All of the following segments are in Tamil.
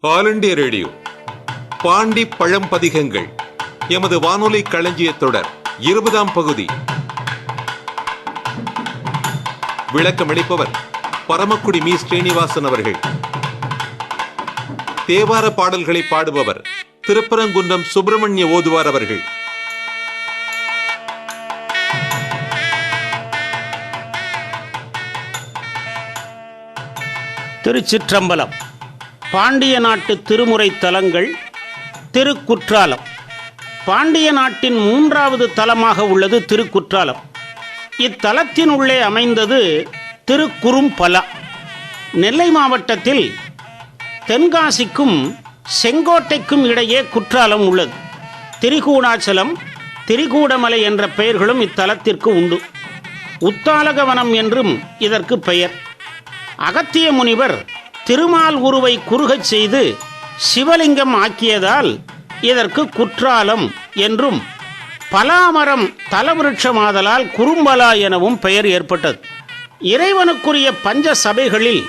ஆல் இண்டியா ரேடியோ பாண்டி பழம்பதிகங்கள் எமது வானொலி களஞ்சிய தொடர் இருபதாம் பகுதி. விளக்கமளிப்பவர் பரமக்குடி மீ. ஸ்ரீனிவாசன் அவர்கள். தேவார பாடல்களை பாடுபவர் திருப்பரங்குன்றம் சுப்பிரமணிய ஓதுவார் அவர்கள். திருச்சிற்றம்பலம். பாண்டிய நாட்டு திருமுறை தலங்கள் திருக்குற்றாலம். பாண்டிய நாட்டின் மூன்றாவது தலமாக உள்ளது திருக்குற்றாலம். இத்தலத்தின் உள்ளே அமைந்தது திருக்குறும்பலா. நெல்லை மாவட்டத்தில் தென்காசிக்கும் செங்கோட்டைக்கும் இடையே குற்றாலம் உள்ளது. திரிகூடாச்சலம் திரிகூடமலை என்ற பெயர்களும் இத்தலத்திற்கு உண்டு. உத்தாலகவனம் என்றும் இதற்கு பெயர். அகத்திய முனிவர் திருமால் உருவை குறுகச் செய்து சிவலிங்கம் ஆக்கியதால் இதற்கு குற்றாலம் என்றும் பலாமரம் தலவிருட்சமாதலால் குறும்பலா எனவும் பெயர் ஏற்பட்டது. இறைவனுக்குரிய பஞ்ச சபைகளில்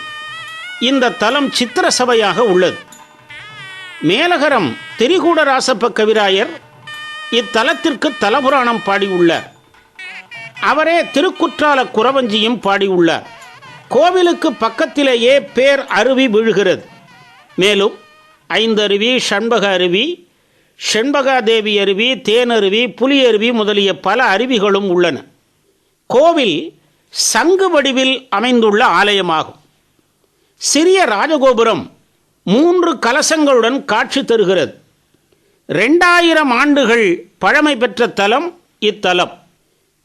இந்த தலம் சித்திர சபையாக உள்ளது. மேலகரம் திரிகூடராசப்ப கவிராயர் இத்தலத்திற்கு தலபுராணம் பாடியுள்ளார். அவரே திருக்குற்றால குறவஞ்சியும் பாடியுள்ளார். கோவிலுக்கு பக்கத்திலேயே பேர் அருவி விழுகிறது. மேலும் ஐந்தருவி ஷண்பக அருவி செண்பகாதேவி அருவி தேனருவி புலியருவி முதலிய பல அருவிகளும் உள்ளன. கோவில் சங்கு வடிவில் அமைந்துள்ள ஆலயமாகும். சிறிய ராஜகோபுரம் மூன்று கலசங்களுடன் காட்சி தருகிறது. ரெண்டாயிரம் ஆண்டுகள் பழமை பெற்ற தலம் இத்தலம்.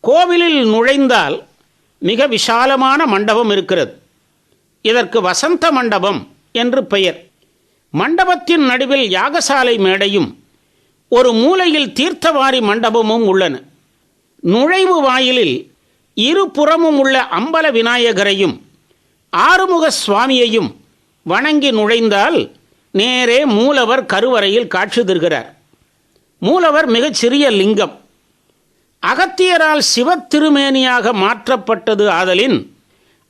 கோவிலில் நுழைந்தால் மிக விசாலமான மண்டபம் இருக்கிறது. இதற்கு வசந்த மண்டபம் என்று பெயர். மண்டபத்தின் நடுவில் யாகசாலை மேடையும் ஒரு மூலையில் தீர்த்தவாரி மண்டபமும் உள்ளன. நுழைவு வாயிலில் இருபுறமும் உள்ள அம்பல விநாயகரையும் ஆறுமுக சுவாமியையும் வணங்கி நுழைந்தால் நேரே மூலவர் கருவறையில் காட்சி தருகிறார். மூலவர் மிகச் சிறிய லிங்கம். அகத்தியரால் சிவத்திருமேனியாக மாற்றப்பட்டது ஆதலின்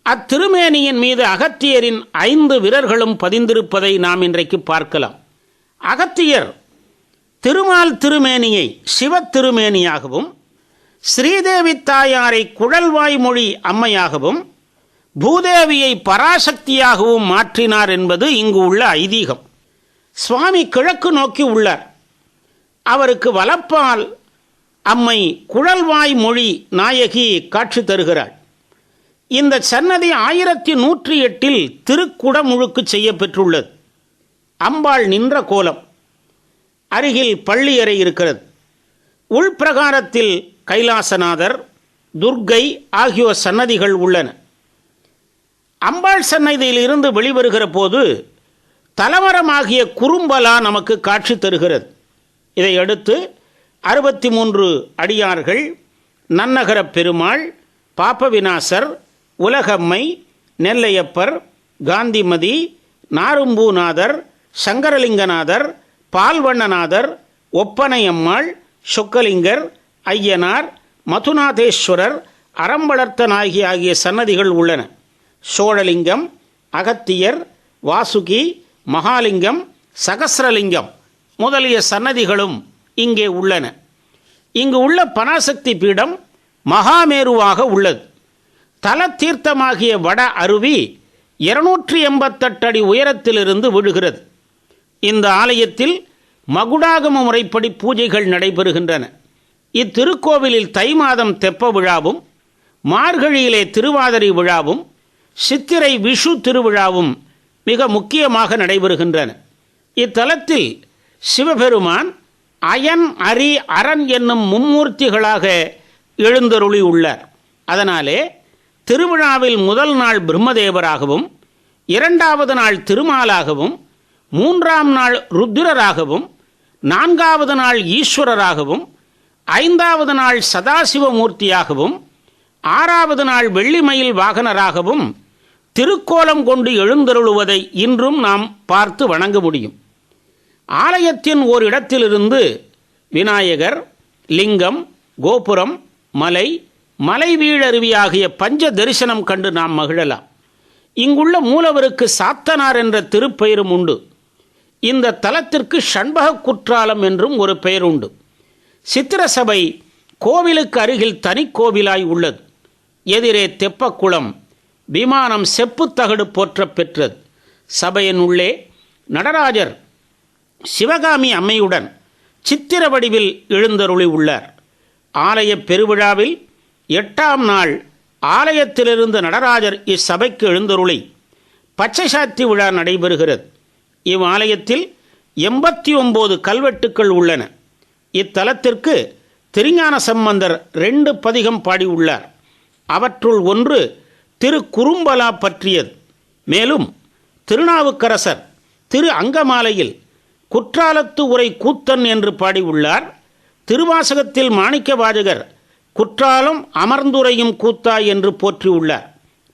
அத்திருமேனியின் மீது அகத்தியரின் ஐந்து விரர்களும் பதிந்திருப்பதை நாம் இன்றைக்கு பார்க்கலாம். அகத்தியர் திருமால் திருமேனியை சிவத்திருமேனியாகவும் ஸ்ரீதேவி தாயாரை குழல்வாய் மொழி அம்மையாகவும் பூதேவியை பராசக்தியாகவும் மாற்றினார் என்பது இங்கு உள்ள ஐதீகம். சுவாமி கிழக்கு நோக்கி உள்ளார். அவருக்கு வலப்பால் அம்மை குழல்வாய் மொழி நாயகி காட்சி தருகிறாள். இந்த சன்னதி ஆயிரத்தி நூற்றி எட்டில் திருக்குடமுழுக்கு செய்யப்பெற்றுள்ளது. அம்பாள் நின்ற கோலம். அருகில் பள்ளியறை இருக்கிறது. உள்பிரகாரத்தில் கைலாசநாதர் துர்க்கை ஆகியோர் சன்னதிகள் உள்ளன. அம்பாள் சன்னதியில் இருந்து வெளிவருகிற போது தலமரமாகிய குறும்பலா நமக்கு காட்சி தருகிறது. இதையடுத்து அறுபத்தி மூன்று அடியார்கள் நன்னகரப் பெருமாள் பாப்பவிநாசர் உலகம்மை நெல்லையப்பர் காந்திமதி நாரும்பூநாதர் சங்கரலிங்கநாதர் பால்வண்ணநாதர் ஒப்பனையம்மாள் சொக்கலிங்கர் ஐயனார் மதுநாதேஸ்வரர் அறம்பளர்த்தனாகி ஆகிய சன்னதிகள் உள்ளன. சோழலிங்கம் அகத்தியர் வாசுகி மகாலிங்கம் சகசரலிங்கம் முதலிய சன்னதிகளும் இங்கே உள்ளன. இங்கு உள்ள பராசக்தி பீடம் மகாமேருவாக உள்ளது. தல தீர்த்தமாகிய வட அருவி இருநூற்றி எண்பத்தெட்டு அடி உயரத்திலிருந்து விழுகிறது. இந்த ஆலயத்தில் மகுடாகம முறைப்படி பூஜைகள் நடைபெறுகின்றன. இத்திருக்கோவிலில் தை மாதம் தெப்ப விழாவும் மார்கழியிலே திருவாதிரை விழாவும் சித்திரை விஷு திருவிழாவும் மிக முக்கியமாக நடைபெறுகின்றன. இத்தலத்தில் சிவபெருமான் அயன் அரி அரண் என்னும் மும்மூர்த்திகளாக எழுந்தருளி உள்ளார். அதனாலே திருவிழாவில் முதல் நாள் பிரம்மதேவராகவும் இரண்டாவது நாள் திருமாலாகவும் மூன்றாம் நாள் ருத்ரராகவும் நான்காவது நாள் ஈஸ்வரராகவும் ஐந்தாவது நாள் சதாசிவமூர்த்தியாகவும் ஆறாவது நாள் வெள்ளிமயில் வாகனராகவும் திருக்கோலம் கொண்டு எழுந்தருளுவதை இன்றும் நாம் பார்த்து வணங்க முடியும். ஆலயத்தின் ஓர் இடத்திலிருந்து விநாயகர் லிங்கம் கோபுரம் மலை மலை வீழருவியாகிய பஞ்ச தரிசனம் கண்டு நாம் மகிழலாம். இங்குள்ள மூலவருக்கு சாத்தனார் என்ற திருப்பெயரும் உண்டு. இந்த தலத்திற்கு ஷண்பக குற்றாலம் என்றும் ஒரு பெயர் உண்டு சித்திரசபை கோவிலுக்கு அருகில் தனி கோவிலாய் உள்ளது. எதிரே தெப்பக்குளம் விமானம் செப்புத்தகடு போற்றப் பெற்றது. சபையின் உள்ளே நடராஜர் சிவகாமி அம்மையுடன் சித்திர வடிவில் எழுந்தருளி உள்ளார். ஆலய பெருவிழாவில் எட்டாம் நாள் ஆலயத்திலிருந்து நடராஜர் இச்சபைக்கு எழுந்தருளி பச்சை சாத்தி விழா நடைபெறுகிறது. இவ்வாலயத்தில் எண்பத்தி ஒம்பது கல்வெட்டுக்கள் உள்ளன. இத்தலத்திற்கு திருஞான சம்பந்தர் ரெண்டு பதிகம் பாடியுள்ளார். அவற்றுள் ஒன்று திரு குறும்பலா பற்றியது. மேலும் திருநாவுக்கரசர் திரு அங்கமாலையில் குற்றாலத்து உரை கூத்தன் என்று பாடியுள்ளார். திருவாசகத்தில் மாணிக்க வாஜகர் குற்றாலம் அமர்ந்துரையும் கூத்தா என்று போற்றியுள்ளார்.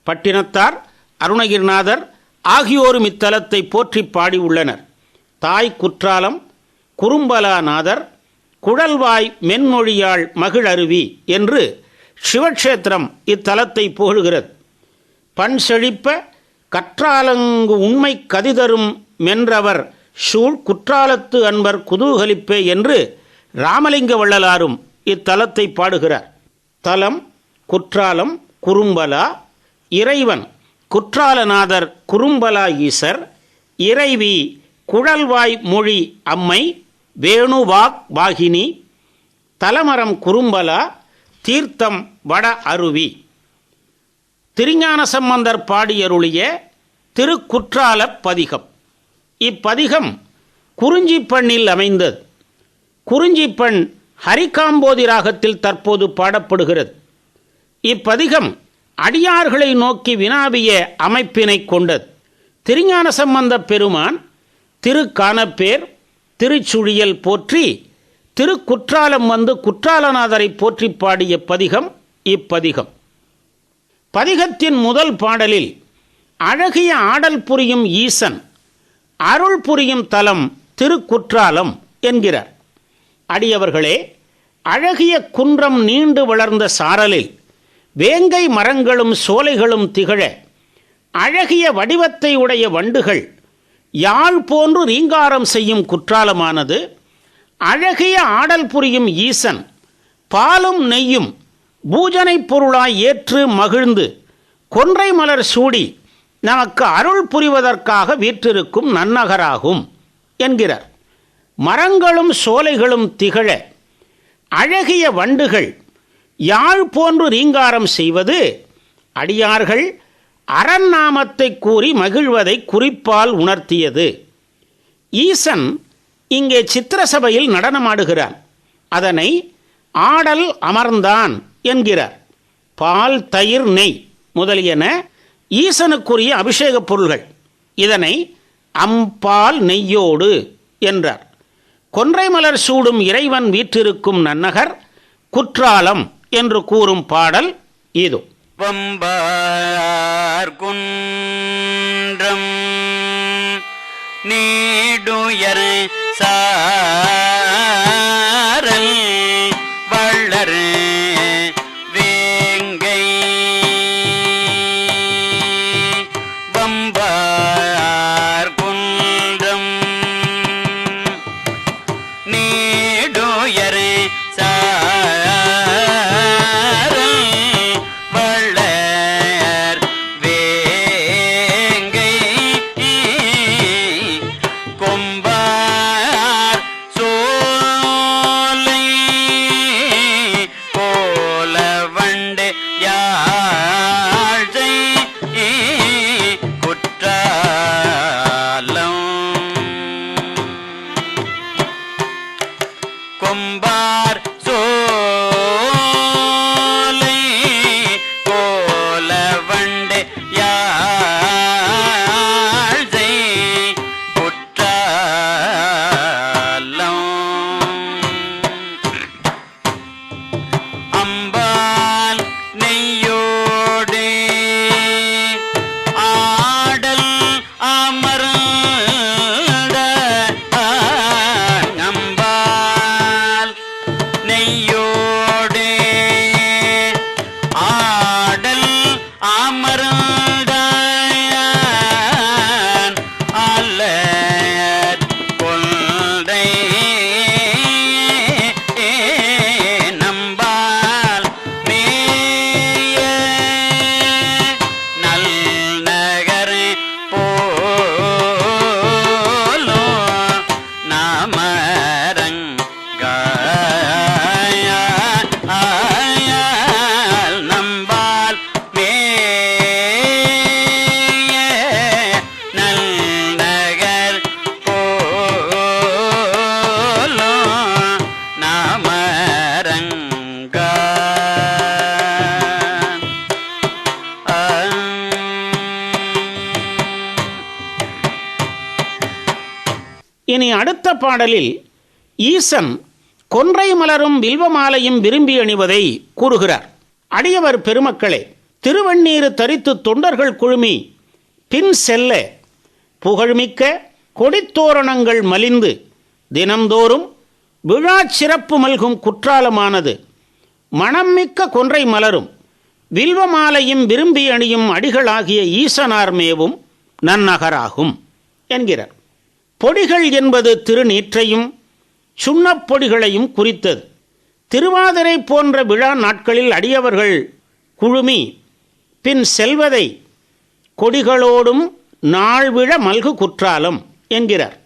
பட்டினத்தார் அருணகிரிநாதர் ஆகியோரும் இத்தலத்தை போற்றி பாடியுள்ளனர். தாய் குற்றாலம் குறும்பலாநாதர் குழல்வாய் மென்மொழியாள் மகிழருவி என்று சிவக்ஷேத்திரம் இத்தலத்தை புகழுகிறது. பண் செழிப்ப கற்றாலங்கு உண்மை கதிதரும் மென்றவர் சூழ் குற்றாலத்து அன்பர் குதூகலிப்பே என்று ராமலிங்க வள்ளலாரும் இத்தலத்தை பாடுகிறார். தலம் குற்றாலம் குறும்பலா இறைவன் குற்றாலநாதர் குறும்பலா ஈசர் இறைவி குழல்வாய் மொழி அம்மை வேணுவாக் வாகினி தலமரம் குறும்பலா தீர்த்தம் வட அருவி. திருஞான சம்பந்தர் பாடியருளிய திருக்குற்றாலப் பதிகம். இப்பதிகம் குறிஞ்சிப்பண்ணில் அமைந்தது. குறிஞ்சிப்பண் ஹரிகாம்போதி ராகத்தில் தற்போது பாடப்படுகிறது. இப்பதிகம் அடியார்களை நோக்கி வினாவிய அமைப்பினை கொண்டது. திருஞான சம்பந்த பெருமான் திருக்கானப்பேர் திருச்சுழியல் போற்றி திருக்குற்றாலம் வந்து குற்றாலநாதரை போற்றி பாடிய பதிகம் இப்பதிகம். பதிகத்தின் முதல் பாடலில் அழகிய ஆடல் புரியும் ஈசன் அருள் புரியும் தலம் திருக்குற்றாலம் என்கிறார். அடியவர்களே அழகிய குன்றம் நீண்டு வளர்ந்த சாரலில் வேங்கை மரங்களும் சோலைகளும் திகழ அழகிய வடிவத்தை உடைய வண்டுகள் யாழ் போன்று ரீங்காரம் செய்யும் குற்றாலமானது அழகிய ஆடல் புரியும் ஈசன் பாலும் நெய்யும் பூஜனை பொருளாய் ஏற்று மகிழ்ந்து கொன்றை மலர் சூடி நமக்கு அருள் புரிவதற்காக வீற்றிருக்கும் நன்னகராகும் என்கிறார். மரங்களும் சோலைகளும் திகழ அழகிய வண்டுகள் யாழ் போன்று ரீங்காரம் செய்வது அடியார்கள் அரண்நாமத்தை கூறி மகிழ்வதை குறிப்பால் உணர்த்தியது. ஈசன் இங்கே சித்திரசபையில் நடனமாடுகிறான். அதனை ஆடல் அமர்ந்தான் என்கிறார். பால் தயிர் நெய் முதலியன ஈசனுக்குரிய அபிஷேகப் பொருள்கள். இதனை அம்பால் நெய்யோடு என்றார். கொன்றை மலர் சூடும் இறைவன் வீற்றிருக்கும் நன்னகர் குற்றாலம் என்று கூறும் பாடல் இது. வம்பார் குன்றம் நீடுயர் சாரல் பாடலில் ஈசன் கொன்றை மலரும் வில்வமாலையும் விரும்பி அணிவதை கூறுகிறார். அடியவர் பெருமக்களே திருவண்ணீர் தரித்து தொண்டர்கள் குழுமி பின் செல்ல புகழ்மிக்க கொடித்தோரணங்கள் மலிந்து தினம்தோறும் விழா சிறப்பு மல்கும் குற்றாலமானது. மணம்மிக்க கொன்றை மலரும் வில்வமாலையும் விரும்பி அணியும் அடிகளாகிய ஈசனார் மேவும் நன்னகராகும் என்கிறார். பொடிகள் என்பது திருநீற்றையும் சுண்ணப்பொடிகளையும் குறித்தது. திருவாதிரை போன்ற விழா நாட்களில் அடியவர்கள் குழுமி பின் செல்வதை கொடிகளோடும் நாள்விழ மல்கு குற்றாலம் என்கிறார்.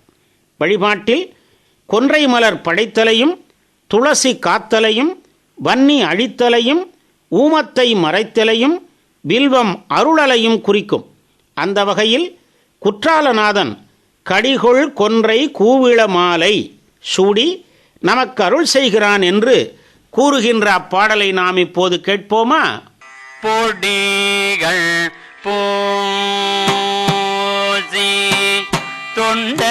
வழிபாட்டில் கொன்றை மலர் படைத்தலையும் துளசி காத்தலையும் வன்னி அழித்தலையும் ஊமத்தை மறைத்தலையும் வில்வம் அருளலையும் குறிக்கும். அந்த வகையில் குற்றாலநாதன் கடிகொள் கொன்றை கூவிள மாலை சூடி நமக்கு அருள் செய்கிறான் என்று கூறுகின்ற அப்பாடலை நாம் இப்போது கேட்போமா? பொடிகள் பூசி தொண்ட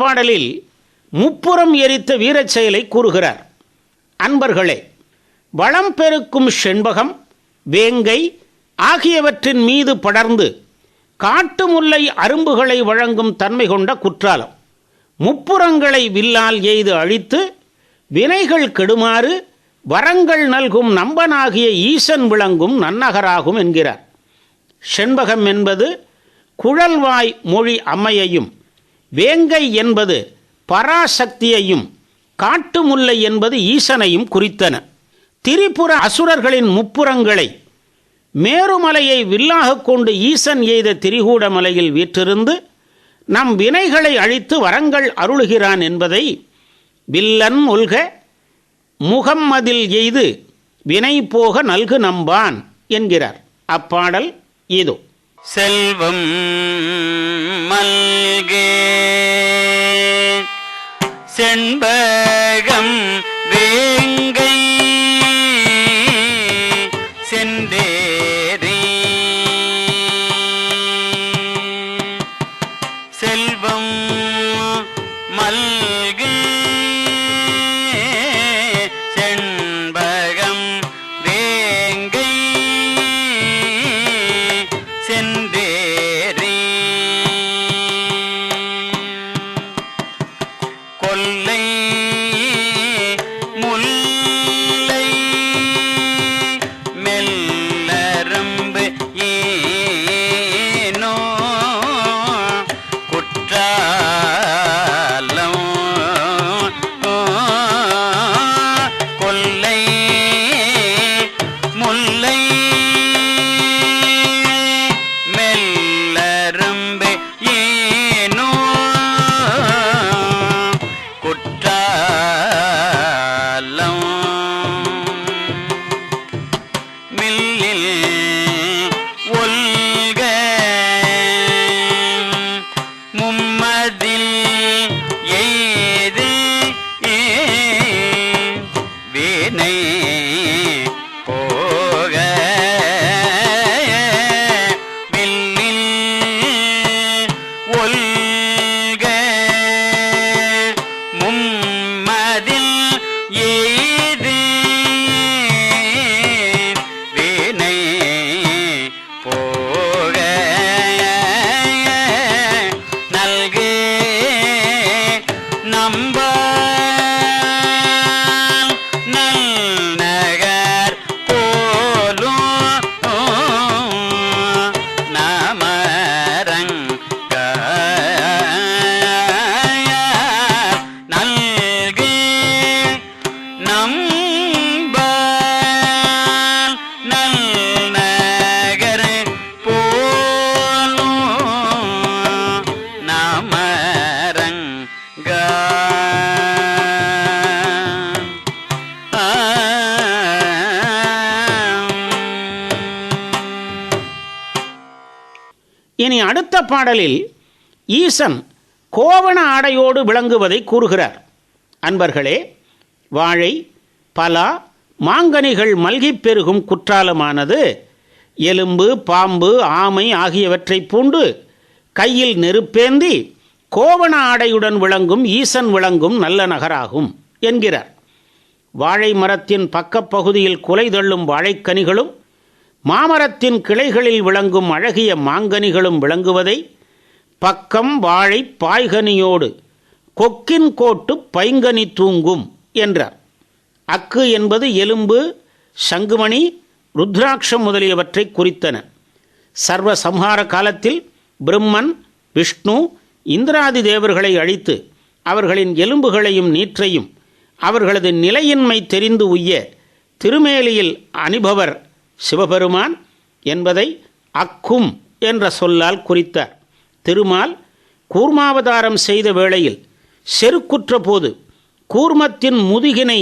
பாடலில் முப்புறம் எரித்த வீரச் செயலை கூறுகிறார். அன்பர்களே வளம் பெருக்கும் செண்பகம் வேங்கை ஆகியவற்றின் மீது படர்ந்து காட்டு முல்லை அரும்புகளை வழங்கும் தன்மை கொண்ட குற்றாலம். முப்புறங்களை வில்லால் எய்து அழித்து வினைகள் கெடுமாறு வரங்கள் நல்கும் நம்பனாகிய ஈசன் விளங்கும் நன்னகராகும் என்கிறார். செண்பகம் என்பது குழல்வாய் மொழி அம்மையையும் வேங்கை என்பது பராசக்தியையும் காட்டு முல்லை என்பது ஈசனையும் குறித்தன. திரிபுர அசுரர்களின் முப்புறங்களை மேருமலையை வில்லாகக் கொண்டு ஈசன் எய்த திரிகூட மலையில் வீற்றிருந்து நம் வினைகளை அழித்து வரங்கள் அருளுகிறான் என்பதை வில்லன் உல்க முகம்மதில் எய்து வினை போக நல்கு நம்பான் என்கிறார். அப்பாடல் இதோ. செல்வம் மல்கே செண்பகம் கையிலில் அடுத்த பாடலில் ஈசன் கோவண ஆடையோடு விளங்குவதை கூறுகிறார். அன்பர்களே வாழை பலா மாங்கனிகள் மல்கிப் பெருகும் குற்றாலமானது எலும்பு பாம்பு ஆமை ஆகியவற்றை பூண்டு கையில் நெருப்பேந்தி கோவண ஆடையுடன் விளங்கும் ஈசன் விளங்கும் நல்ல நகராகும் என்கிறார். வாழை மரத்தின் பக்கப்பகுதியில் குலை தள்ளும் வாழைக்கனிகளும் மாமரத்தின் கிளைகளில் விளங்கும் அழகிய மாங்கனிகளும் விளங்குவதை பக்கம் வாழை பாய்கனியோடு கொக்கின் கோட்டு பைங்கனி தூங்கும் என்றார். அக்கு என்பது எலும்பு சங்குமணி ருத்ராட்சம் முதலியவற்றை குறித்தன. சர்வ சம்ஹார காலத்தில் பிரம்மன் விஷ்ணு இந்திராதி தேவர்களை அழித்து அவர்களின் எலும்புகளையும் நீற்றையும் அவர்களது நிலையின்மை தெரிந்து உய்ய திருமேலியில் அணிபவர் சிவபெருமான் என்பதை அக்கும் என்ற சொல்லால் குறித்தார். திருமால் கூர்மாவதாரம் செய்த வேளையில் செருக்குற்ற போது கூர்மத்தின் முதுகினை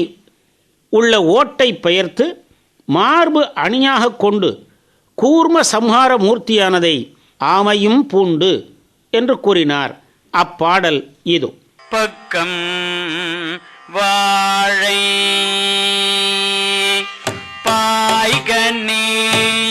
உள்ள ஓட்டை பெயர்த்து மார்பு அணியாக கொண்டு கூர்ம சம்ஹார மூர்த்தியானதை ஆமையும் பூண்டு என்று கூறினார். அப்பாடல் இது. பக்கம் வாழை பாய்கனியோடு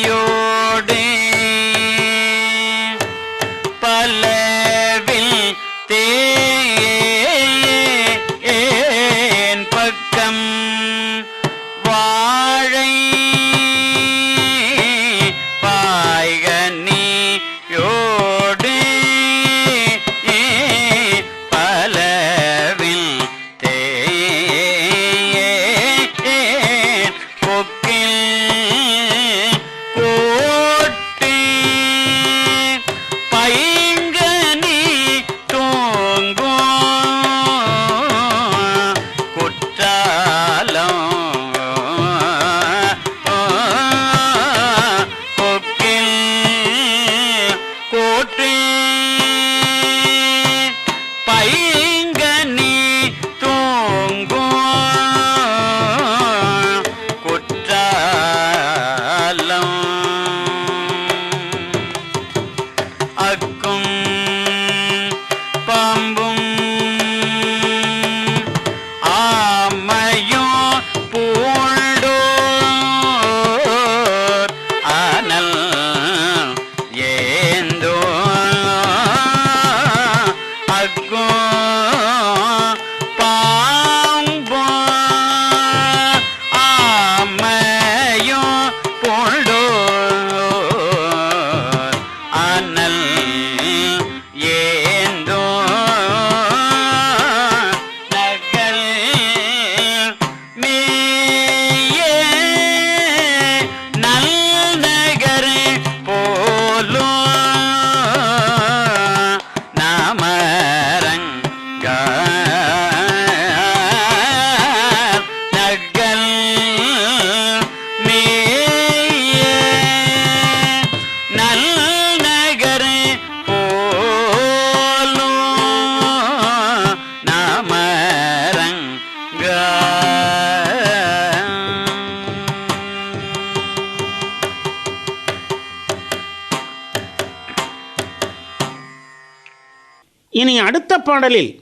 திருப்பாடலில்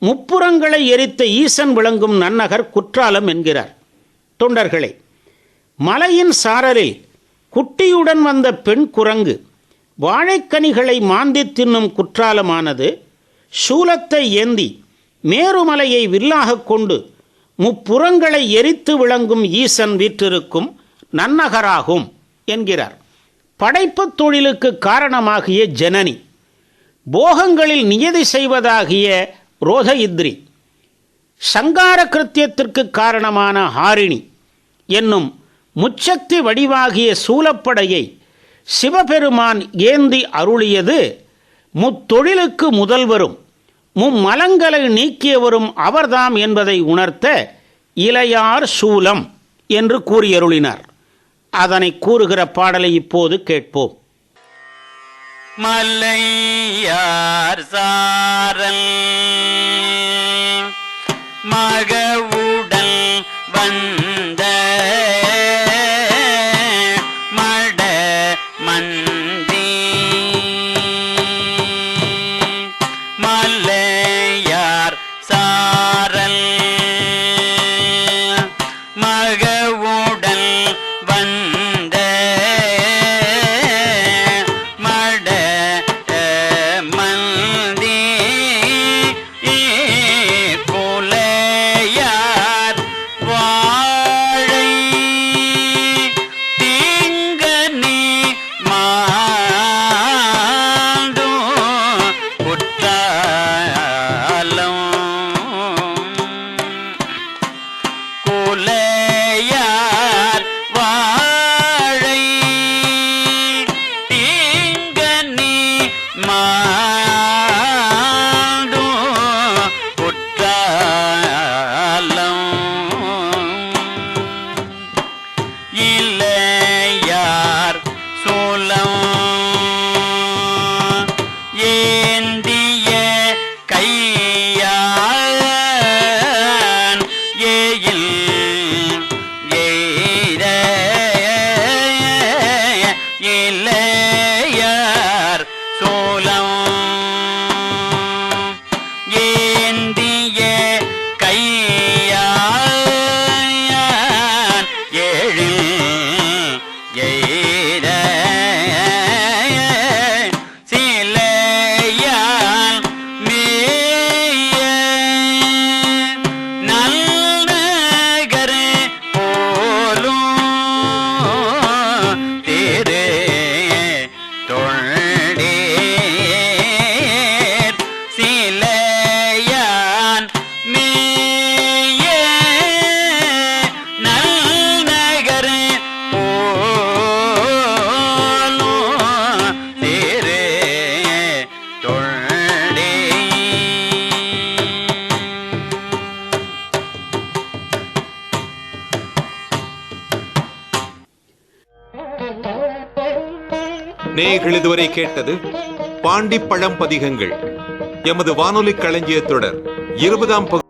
முப்புறங்களை எரித்த ஈசன் விளங்கும் நன்னகர் குற்றாலம் என்கிறார். தொண்டர்களே மலையின் சாரலில் குட்டியுடன் வந்த பெண் குரங்கு வாழைக்கனிகளை மாந்தி தின்னும் குற்றாலமானது சூலத்தை ஏந்தி மேருமலையை வில்லாக கொண்டு முப்புறங்களை எரித்து விளங்கும் ஈசன் வீற்றிருக்கும் நன்னகராகும் என்கிறார். படைப்புத் தொழிலுக்கு காரணமாகிய ஜனனி. போகங்களில் நியதி செய்வதாகிய ரோதயித்ரி சங்கார கிருத்தியத்திற்கு காரணமான ஹாரிணி என்னும் முச்சக்தி வடிவாகிய சூலப்படையை சிவபெருமான் ஏந்தி அருளியது முத்தொழிலுக்கு முதல்வரும் மும்மலங்களை நீக்கியவரும் அவர்தாம் என்பதை உணர்த்த இளையார் சூலம் என்று கூறியருளினார். அதனை கூறுகிற பாடலை இப்போது கேட்போம். மலையார் சாரல். மகவுடல் வந்த இதுவரை கேட்டது பாண்டி பழம் பதிகங்கள். எமது வானொலி களஞ்சிய தொடர் இருபதாம் பகுதி